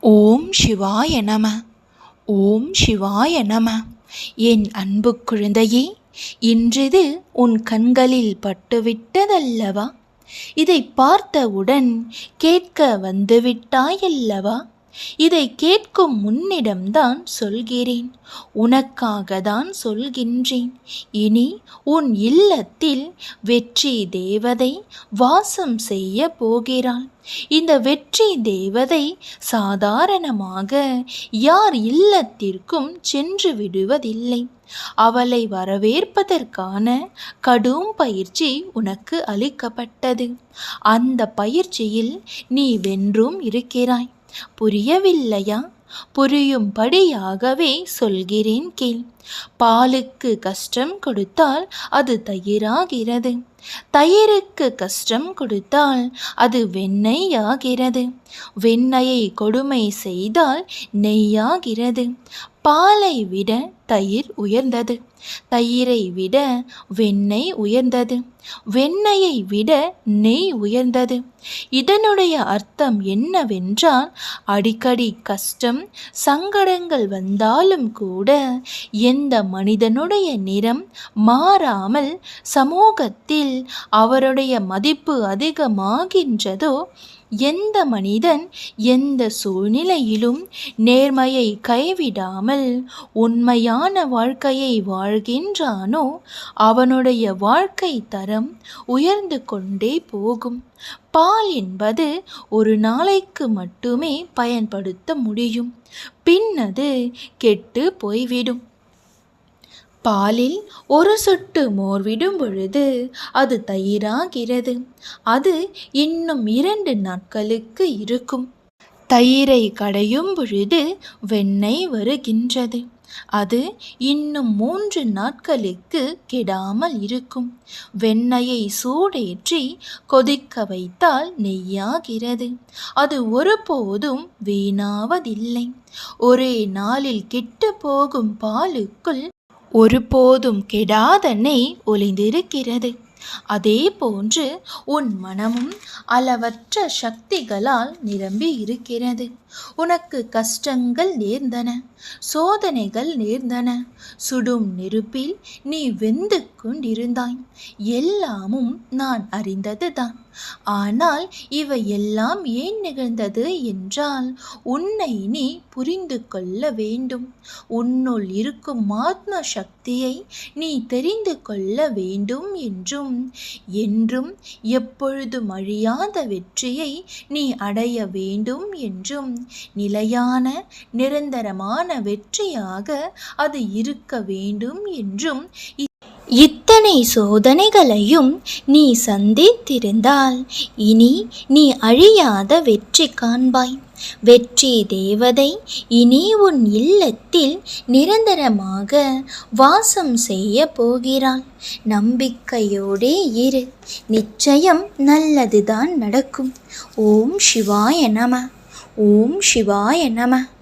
ஓம் சிவாய நம. ஓம் சிவாய நம. என் அன்பு குழந்தையே இன்றிது உன் கண்களில் பட்டுவிட்டதல்லவா? இதை பார்த்தவுடன் கேட்க வந்துவிட்டாயல்லவா? இதை கேட்கும் முன்னிடம்தான் சொல்கிறேன். உனக்காக தான் சொல்கின்றேன். இனி உன் இல்லத்தில் வெற்றி தேவதை வாசம் செய்ய போகிறாள். இந்த வெற்றி தேவதை சாதாரணமாக யார் இல்லத்திற்கும் சென்று விடுவதில்லை. அவளை வரவேற்பதற்கான கடும் பயிற்சி உனக்கு அளிக்கப்பட்டது. அந்த பயிற்சியில் நீ வென்றும் இருக்கிறாய். புரியவில்லையா? புரியும்படியாகவே சொல்கிறேன் கேள். பாலுக்கு கஷ்டம் கொடுத்தால் அது தயிராகிறது. தயிருக்கு கஷ்டம் கொடுத்தால் அது வெண்ணெய் ஆகிறது வெண்ணெயை கொடுமை செய்தால் நெய்யாகிறது. பாலை விட தயிர் உயர்ந்தது. தயிரை விட வெண்ணெய் உயர்ந்தது. வெண்ணெயை விட நெய் உயர்ந்தது. இதனுடைய அர்த்தம் என்னவென்றால் அடிக்கடி கஷ்டம் சங்கடங்கள் வந்தாலும் கூட எந்த மனிதனுடைய நிறம் மாறாமல் சமூகத்தில் அவருடைய மதிப்பு அதிகமாகின்றதோ எந்த மனிதன் எந்த சூழ்நிலையிலும் நேர்மையை கைவிடாமல் உண்மையான வாழ்க்கையை வாழ்கின்றானோ அவனுடைய வாழ்க்கை தரம் உயர்ந்து கொண்டே போகும். பால் என்பது ஒரு நாளைக்கு மட்டுமே பயன்படுத்த முடியும். பின்னது கெட்டு போய்விடும். பாலில் ஒரு சொட்டு மோர் விடும் பொழுது அது தயிராகிறது. அது இன்னும் இரண்டு நாட்களுக்கு இருக்கும். தயிரை கடையும் பொழுது வெண்ணெய் வருகின்றது. அது இன்னும் மூன்று நாட்களுக்கு கெடாமல் இருக்கும். வெண்ணெயை சூடேற்றி கொதிக்க வைத்தால் நெய்யாகிறது. அது ஒருபோதும் வீணாவதில்லை. ஒரே நாளில் கெட்டு போகும் பாலுக்குள் ஒருபோதும் கெடாத நெய் ஒளிந்திருக்கிறது அதே போன்று உன் மனமும் அளவற்ற சக்திகளால் நிரம்பி இருக்கிறது உனக்கு கஷ்டங்கள் நேர்ந்தன சோதனைகள் நேர்ந்தன. சுடும் நெருப்பில் நீ வெந்து கொண்டிருந்தாய். எல்லாமும் நான் அறிந்ததுதான். ஆனால் இவை எல்லாம் ஏன் நிகழ்ந்தது என்றால் உன்னை நீ புரிந்து கொள்ள வேண்டும். உன்னுள் இருக்கும் ஆத்ம சக்தியை நீ தெரிந்து கொள்ள வேண்டும் என்றும் என்றும் எப்பொழுதும் அழியாத வெற்றியை நீ அடைய வேண்டும் என்றும் நிலையான நிரந்தரமான வெற்றியாக அது இருக்க வேண்டும் என்றும் இத்தனை சோதனைகளையும் நீ சந்தித்திருந்தால் இனி நீ அழியாத வெற்றி காண்பாய். வெற்றி தேவதை இனி உன் இல்லத்தில் நிரந்தரமாக வாசம் செய்ய போகிறாள். நம்பிக்கையோடே இரு. நிச்சயம் நல்லதுதான் நடக்கும். ஓம் சிவாய நம. ஓம் சிவாய நம.